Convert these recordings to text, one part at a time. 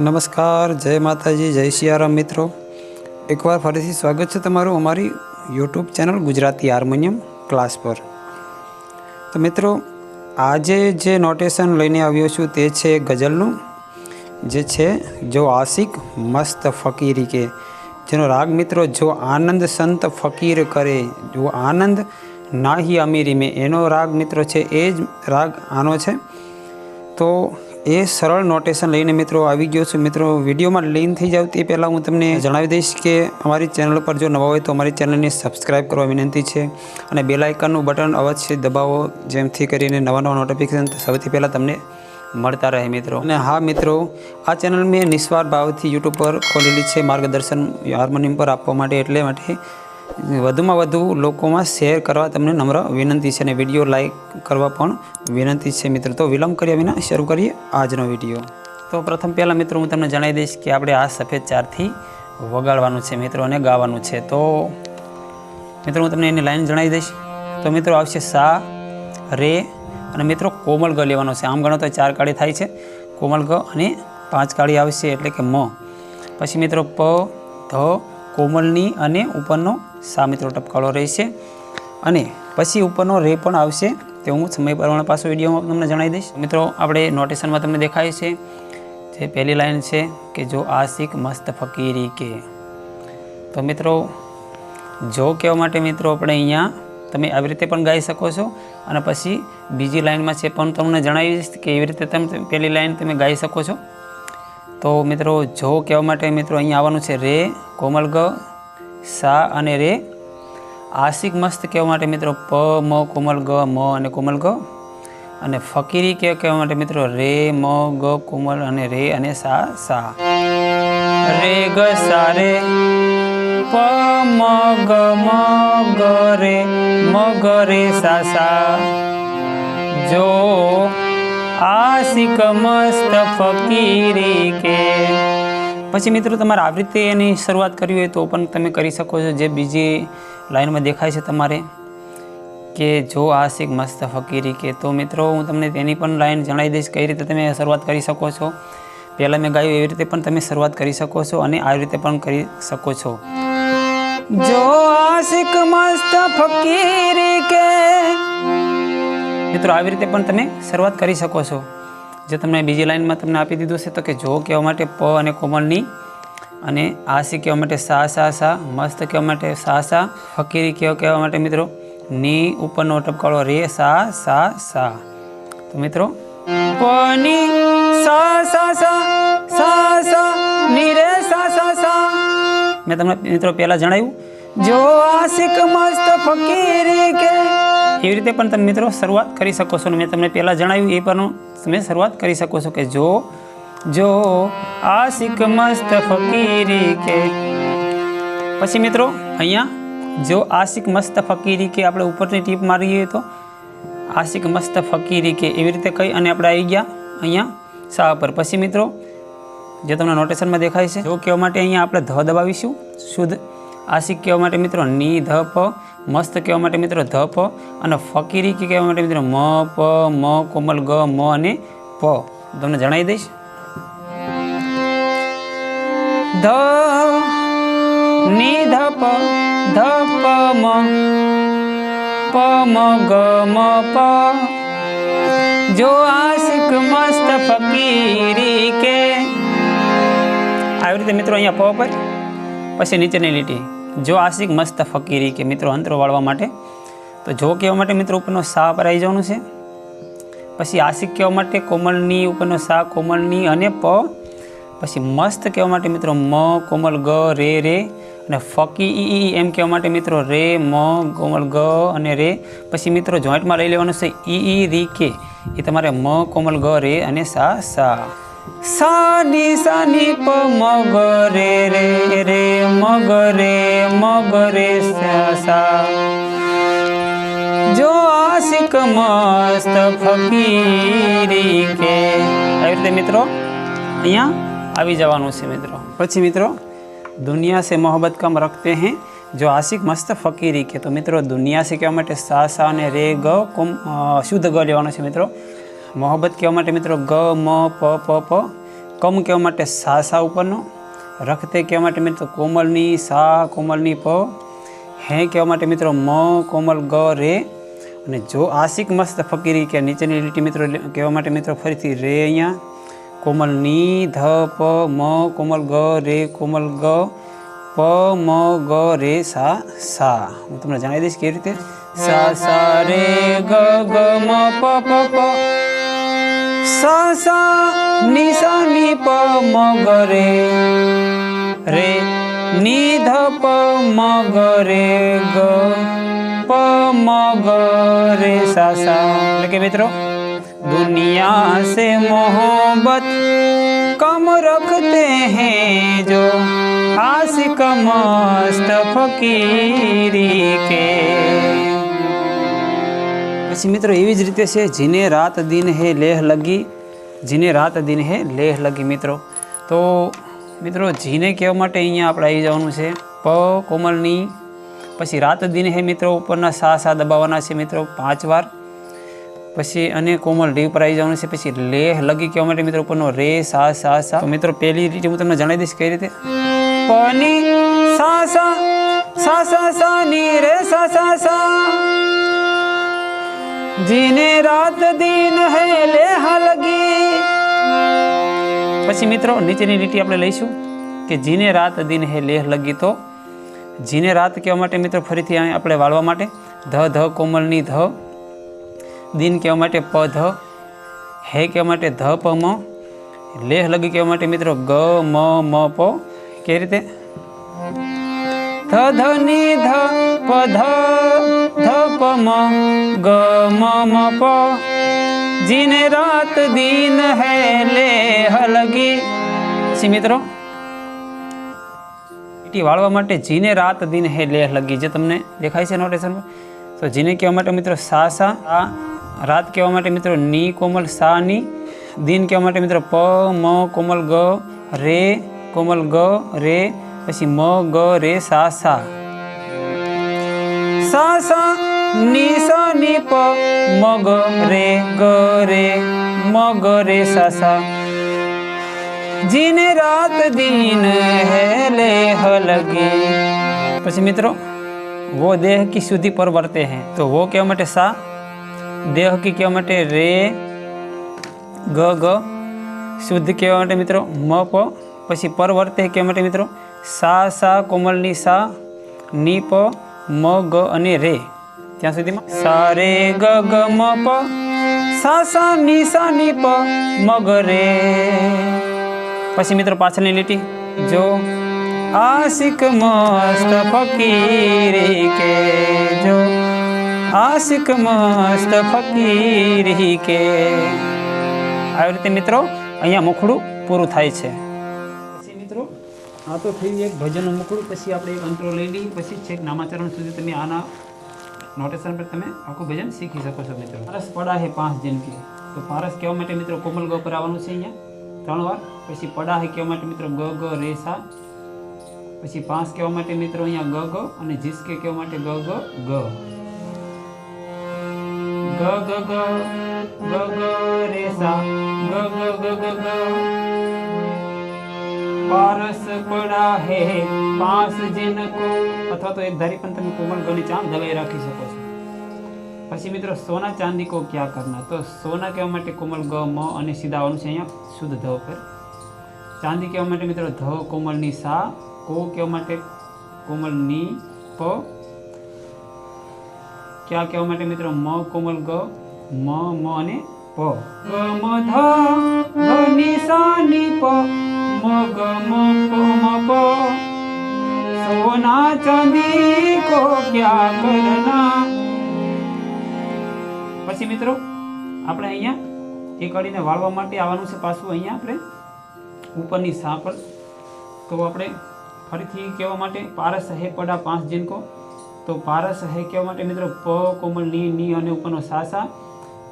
નમસ્કાર, જય માતાજી, જય સિયારામ મિત્રો. એકવાર ફરીથી સ્વાગત છે તમારું અમારી YouTube channel Gujarati harmonium class પર. તો મિત્રો, આજે જે નોટેશન લઈને આવ્યો છું તે છે ગઝલનું, જે છે, જો આશિક મસ્ત ફકીરી કે જેનો રાગ મિત્રો, જો આનંદ સંત ફકીર કરે જો આનંદ નાહી અમીરી મેં એનો રાગ મિત્રો છે, એ જ રાગ આનો છે. તો એ સરળ નોટેશન લઈને મિત્રો આવી ગયો છું. મિત્રો, વિડીયોમાં લીન થઈ જાવ તે પહેલાં હું તમને જણાવી દઈશ કે અમારી ચેનલ પર જો નવા હોય તો અમારી ચેનલને સબસ્ક્રાઈબ કરવા વિનંતી છે અને બેલ બટન અવશ્ય દબાવો, જેમથી કરીને નવા નવા નોટિફિકેશન સૌથી પહેલાં તમને મળતા રહે મિત્રો. અને હા મિત્રો, આ ચેનલ મેં નિસ્વાર્થ ભાવથી યુટ્યુબ પર ખોલેલી છે માર્ગદર્શન હાર્મોનિયમ પર આપવા માટે, એટલે માટે વધુમાં વધુ લોકોમાં શેર કરવા તમને નમ્ર વિનંતી છે અને વીડિયો લાઈક કરવા પણ વિનંતી છે મિત્રો. તો વિલંબ કર્યા વિના શરૂ કરીએ આજનો વીડિયો. તો પ્રથમ પહેલાં મિત્રો હું તમને જણાવી દઈશ કે આપણે આ સફેદ ચારથી વગાડવાનું છે મિત્રો અને ગાવાનું છે. તો મિત્રો હું તમને એની લાઈન જણાવી દઈશ. તો મિત્રો આવશે સા, રે અને મિત્રો કોમલ ગ લેવાનો છે. આમ ગણો તો ચાર કાળી થાય છે. કોમલ ગ અને પાંચ કાળી આવશે એટલે કે મ. પછી મિત્રો પ, ધ કોમલની અને ઉપરનો સા મિત્રો ટપકાળો રહેશે. અને પછી ઉપરનો રે પણ આવશે તે હું સમય પ્રમાણે પાછો વિડીયોમાં તમને જણાવી દઈશ. મિત્રો, આપણે નોટેશનમાં તમને દેખાય છે જે પહેલી લાઈન છે કે જો આશિક મસ્ત ફકીરી કે. તો મિત્રો, જો કહેવા માટે મિત્રો આપણે અહીંયા તમે આવી રીતે પણ ગાઈ શકો છો અને પછી બીજી લાઈનમાં છે પણ તમને જણાવીશ કે એવી રીતે તમે પહેલી લાઇન તમે ગાઈ શકો છો. તો મિત્રો, જો કહેવા માટે મિત્રો અહીંયા આવવાનું છે રે, કોમલ ગ, સા અને રે. આશિક મસ્ત કહેવા માટે મિત્રો, પ, મ, કોમલ ગ, મ અને કોમલ ગ. અને ફકીરી કે કહેવા માટે મિત્રો, રે, મ, ગ, કોમલ અને રે અને સા સા. રે ગ, સા, રે. પ, મ, ગ મ, ગ, રે. મ, ગ, રે, સા સા. જો આશિક મસ્ત ફકીરી કે પછી મિત્રો તમારે આવી રીતે એની શરૂઆત કરવી હોય તો પણ તમે કરી શકો છો. જે બીજી લાઈનમાં દેખાય છે તમારે કે જો આશિક મસ્ત ફકીરી કે તો મિત્રો હું તમને તેની પણ લાઈન જણાવી દઈશ કઈ રીતે તમે શરૂઆત કરી શકો છો. પહેલાં મેં ગાયું એવી રીતે પણ તમે શરૂઆત કરી શકો છો અને આવી રીતે પણ કરી શકો છો. જો આશિક મસ્ત ફકીરી કે મિત્રો, આવી રીતે પણ તમે શરૂઆત કરી શકો છો. જે તમને બીજી લાઈનમાં તમને આપી દીધું છે, તો કે જો કહેવા માટે પ અને કોમળની અને આસી કહેવા માટે સા સા સા, મસ્ત કહેવા માટે સા સા, ફકીરી કહેવા કહેવા માટે મિત્રો, ની ઉપરનો ટપકાળો રે, સા સા સા. તો મિત્રો પની સા સા સા સા સા, ની રે, સા સા સા. મેં તમને મિત્રો પહેલાં જણાવ્યું, જો આશિક મસ્ત ફકીરી કે એવી રીતે પણ તમે મિત્રો શરૂઆત કરી શકો છો. મેં તમને પહેલાં જણાવ્યું, એ પણ તમે શરૂઆત કરી શકો છો કે જો જો આશિક મસ્ત ફકીરી કે પછી મિત્રો અહીંયા જો આશિક મસ્ત ફકીરી કે આપણે ઉપરની ટીપ મારીએ તો આશિક મસ્ત ફકીરી કે એવી રીતે કહી અને આપણે આવી ગયા અહીંયા સા પર. પછી મિત્રો જે તમને નોટેશનમાં દેખાય છે, જો કહેવા માટે અહીંયા આપણે ધ દબાવીશું, શુદ્ધ. આશિક કહેવા માટે મિત્રો ની ધ પ મસ્ત કહેવા માટે મિત્રો ધ, પ અને ફકીરી કે કહેવા માટે મિત્રો મ, પ, મ, કોમલ, ગ, મ અને પ. તમને જણાવી દઈશ. ધ, ની ધ, પ ધ, પ, મ પ, મ, ગ, મ, પ. જો આશિક મસ્ત ફકીરી કે. આવી રીતે મિત્રો અહીંયા પ પર પછી નીચેની લીટી. જો આશિક મસ્ત ફકીરી કે મિત્રો અંતરો વાળવા માટે, તો જો કહેવા માટે મિત્રો ઉપરનો સા પર જવાનું છે. પછી આશિક કહેવા માટે કોમલની, ઉપરનો સા કોમલની અને પ. પછી મસ્ત કહેવા માટે મિત્રો મ, કોમલ ગ, રે રે અને ફકી ઈ એમ કહેવા માટે મિત્રો રે, મ, કોમલ ગ અને રે. પછી મિત્રો જોઈન્ટમાં લઈ લેવાનું છે ઈ ઈ, રી, કે. એ તમારે મ, કોમલ ગ, રે અને સા સા. સા ની સા ની પ, મ, ગ, રે રે રે, મ, ગ, રે. સા જો આશિક મસ્ત ફકીરી કે. આવી રીતે મિત્રો, અહીંયા આવી જવાનું છે મિત્રો. પછી મિત્રો, દુનિયા સે મોહબ્બત કમ રખતે હૈ, જો આશિક મસ્ત ફકીરી કે. તો મિત્રો, દુનિયા સે કહેવા માટે સા સા અને રે ગ કુમ શુદ્ધ ગ લેવાનો છે મિત્રો. મોહબ્બત કહેવા માટે મિત્રો, ગ, મ, પ પ પ. કમ કહેવા માટે સા સા ઉપરનો. રખતે કહેવા માટે મિત્રો કોમલની સા, કોમલની પ, હે કહેવા માટે મિત્રો મ, કોમલ, ગ, રે. અને જો આશિક મસ્ત ફકીરી કે નીચેની લીટી મિત્રો કહેવા માટે મિત્રો ફરીથી રે અહીંયા. કોમલની ધ, પ, મ, કોમલ, ગ, રે, કોમલ, ગ, પ, મ, ગ, રે, સા સા. હું તમને જણાવી દઈશ કેવી રીતે. સા સા, રે, ગ ગ, મ, પ પ પ. सा सा नि सा प मगरे ग रे रे नि ध प म ग प म सा सा लेके मित्रों, दुनिया से मोहब्बत कम रखते हैं जो आशिक मस्त फकीरी के। પછી મિત્રો, એવી જ રીતે છે, જીને રાત દિન હે લેહ લગી, જીને રાત દિન હે લેહ લગી મિત્રો. તો મિત્રો, જીને કહેવા માટે અહીંયા આપણે આવી જવાનું છે. પ કોમલની, પછી રાત દિન હે મિત્રો, ઉપરના સા સા દબાવવાના છે મિત્રો, પાંચ વાર. પછી અને કોમલ ડી ઉપર આવી જવાનું છે, પછી લેહ લગી કહેવા માટે મિત્રો, ઉપરનો રે, સા સા સા. મિત્રો, પહેલી રીતે હું તમને જણાવી દઈશ કઈ રીતે. પની, સા સા સા સા સા, ની રે, સા સા સા. જીને રાત દિન હે લેહ હલગી. પછી મિત્રો, નીચેની લીટી આપણે લઈશું કે જીને રાત દિન હે લેહ લગી તો જીને રાત કહેવા માટે મિત્રો ફરીથી આપણે વાળવા માટે ધ ધ કોમલની ધ, દિન કહેવા માટે પ, ધ, હે કહેવા માટે ધ, પ, મ લેહ લગી કહેવા માટે મિત્રો ગ, મ મ, પ. કેવી રીતે? ધ ધ, ની ધ પ ધ ધ પ મ ગ મ મ પ જીને રાત દિન હે લેહ લગી પછી મિત્રો લીટી વાળવા માટે જીને રાત દિન હે લેહ લગી જે તમને દેખાય છે નોટેશન તો જીને કહેવા માટે મિત્રો સા સા, આ, રાત કહેવા માટે મિત્રો ની કોમલ, સા, ની. દિન કહેવા માટે મિત્રો પ, મ, કોમલ, ગ, રે, કોમલ, ગ, રે, પછી મ, ગ, રે, સા સા. सा सा नी सा नी प म ग रे ग रे म ग रे सा सा जिने रात दिन है ले हलगे। पछि मित्रों, वो देह की शुद्धि पर वर्ते हैं। तो वो क्यों मटे सा? देह की क्यों मटे रे, ग ग? शुद्ध क्यों मटे मित्रों? म प। पछि पर वर्ते क्यों मटे मित्रों? सा सा कोमल नी सा नी प। મ, ગ અને રે. ત્યાં સુધીમાં સા, રે, ગ ગ, મ, પ. સા સા, ની સા, ની, પ, મ, ગ, રે. પછી મિત્રો પાછળની લીટી. જો આશિક મસ્ત ફકીરી કે જો આશિક મસ્ત ફકીરી કે. આવી રીતે મિત્રો અહીંયા મુખડું પૂરું થાય છે. આ તો થયું એક ભજનનું મુખડું પછી આપણે એક અંતરો લઈ લઈએ પછી છેક નામાચરણ સુધી તમે આના નોટેશન પર તમે આખું ભજન શીખી શકો છો મિત્રો પારસ પડા હે પાંચ જિંદગી તો પારસ કહેવા માટે મિત્રો કોમલ ગ પર આવવાનું છે અહીંયા ત્રણ વાર પછી પડા હે કહેવા માટે મિત્રો ગ ગ રે સા પછી પાંચ કહેવા માટે મિત્રો અહીંયા ગ ગ અને જીસકે કહેવા માટે ગ ગ ગ ગ ગ ગ ગ ગ રે સા ગ ગ ગ ગ ગ પારસ પડા હે પાંચ જિनको અથવા તો એક ધારી પણ તમે કોમલ ગની ચાંદ દબાઈ રાખી શકો છો પછી મિત્રો સોના ચાંદી કો ક્યાં કરના તો સોના કહેવા માટે કોમલ ગ, મ અને સીધા આવવાનું છે અહીંયા શુદ્ધ ધ પર. ચાંદી કહેવા માટે મિત્રો ધ કોમલની સા, કો કહેવા માટે કોમલની પ. ક્યાં કહેવા માટે મિત્રો? મ કોમલ ગ, મ મ અને પ. ગ મ ધ ધ ની સા ની પ. મ ગ મ પ મ સોના ચાંદી પછી મિત્રો, આપણે અહીંયા એક કડીને વાળવા માટે આવવાનું છે પાછું અહીંયા આપણે ઉપરની સા તો આપણે ફરીથી કહેવા માટે પારસ હે પડા પાંચ જીનકો તો પારસ હે કહેવા માટે મિત્રો પ, કોમલ, ની ની અને ઉપરનો સા સા.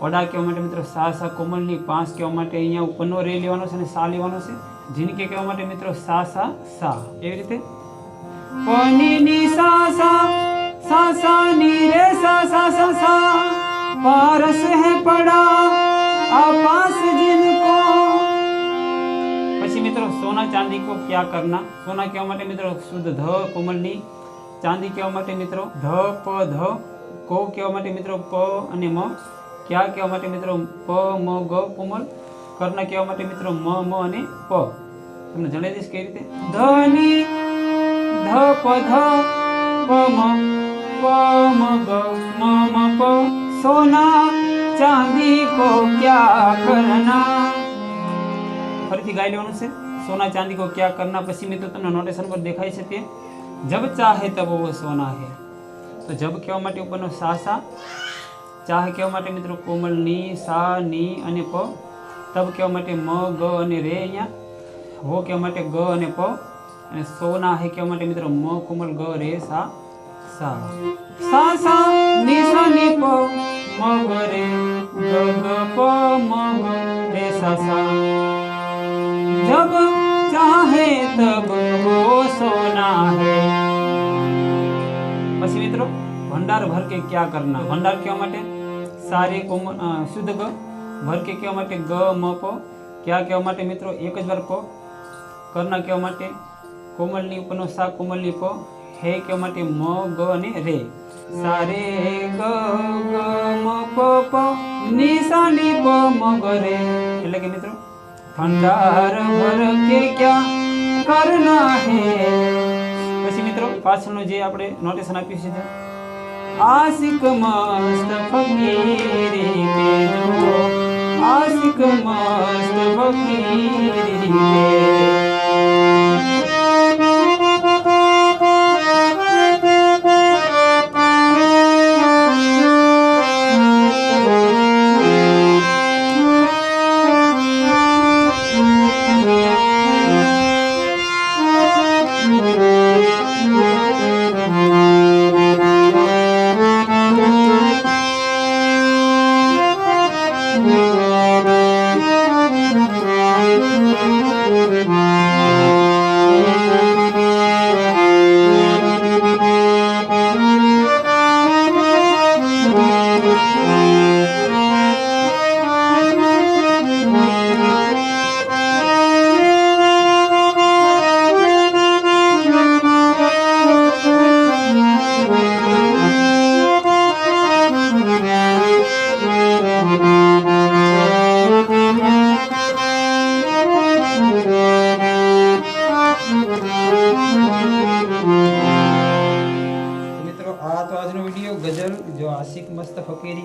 પડા કહેવા માટે મિત્રો સા સા, કોમલ, ની. પાંચ કહેવા માટે અહીંયા ઉપરનો રે લેવાનો છે અને સા લેવાનો છે. જીનકે કહેવા માટે મિત્રો સા સા સા એવી રીતે પની ની સા સા સા સા ની રે સા સા સા સા પારસ હે પડા આ પાસ જીनको મિત્રો સોના ચાંદી કો ક્યા કરના સોના કહેવા માટે મિત્રો શુદ્ધ ધ કોમલની ચાંદી કહેવા માટે મિત્રો ધ પ ધ કો કહેવા માટે મિત્રો પ અને મ ક્યા કહેવા માટે મિત્રો પ મ ગ કોમલ કરના કહેવા માટે મિત્રો મ મ અને પ. તમને જણાવી દઈશ કઈ રીતે? ધની, ધ પ ધ પ, મ. પ મ ગ મ મ, પ. સોના, ચાંદી કો ક્યા કરના ફરીથી ગાઈ લેવાનું છે. સોના, ચાંદી કો ક્યા કરના પછી મિત્રો તમને નોટેશન પર દેખાય છે તે. જબ ચાહે તબ વો સોના હે. તો જબ કહેવા માટે ઉપરનો સા સા. ચાહ કહેવા માટે મિત્રો કોમલ, ની, સા, ની અને પ. तब कह म, ग रे अँ वो कहते ग प सोना है कह मित्रों म कोमल ग रे सा सा सा सा नी सा नी प म ग रे ग ग प म ग रे सा सा जब चाहे तब वो सोना है बस मित्रों भंडार भर के क्या करना भंडार के मटे सारे कोमल शुद्ध ग ભર કે કહેવા માટે ગ મ પ? ક્યાં કહેવા માટે મિત્રો? એક જ વાર પ કરના કહેવા માટે કોમલની ઉપરનો સા કોમલની પ. હે કહેવા માટે મ, ગ અને રે. સારે ગ ગ, મ, પ પ. ની સા ની પ મ, ગ, રે. એટલે કે મિત્રો, ભંડાર, ભર કે ક્યાં કરના હે? પછી મિત્રો, પાછળનું જે આપણે નોટેશન આપ્યું છે આશિક મસ્ત ફકીરી આશિક મસ્ત ફકીરી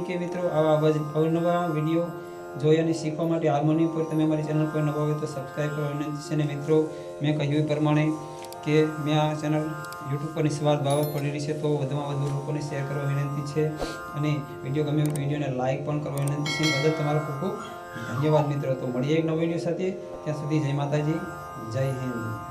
મસ્ત યુ મિત્રો, આવા અવનવા વીડિયો જોઈ અને શીખવા માટે હાર્મોનિયમ પર તમે મારી ચેનલ પર નવા હોય તો સબસ્ક્રાઈબ કરવા વિનંતી છે અને મિત્રો, મેં કહ્યું એ પ્રમાણે કે મેં આ ચેનલ યુટ્યુબ પરની સ્વાદ ભાવ પડી છે તો વધુમાં વધુ લોકોને શેર કરવા વિનંતી છે અને વીડિયો ગમે વિડીયોને લાઇક પણ કરવા વિનંતી છે. બદલ તમારો ખૂબ ખૂબ ધન્યવાદ મિત્રો. તો મળીએ એક નવા વીડિયો સાથે. ત્યાં સુધી જય માતાજી, જય હિન્દ.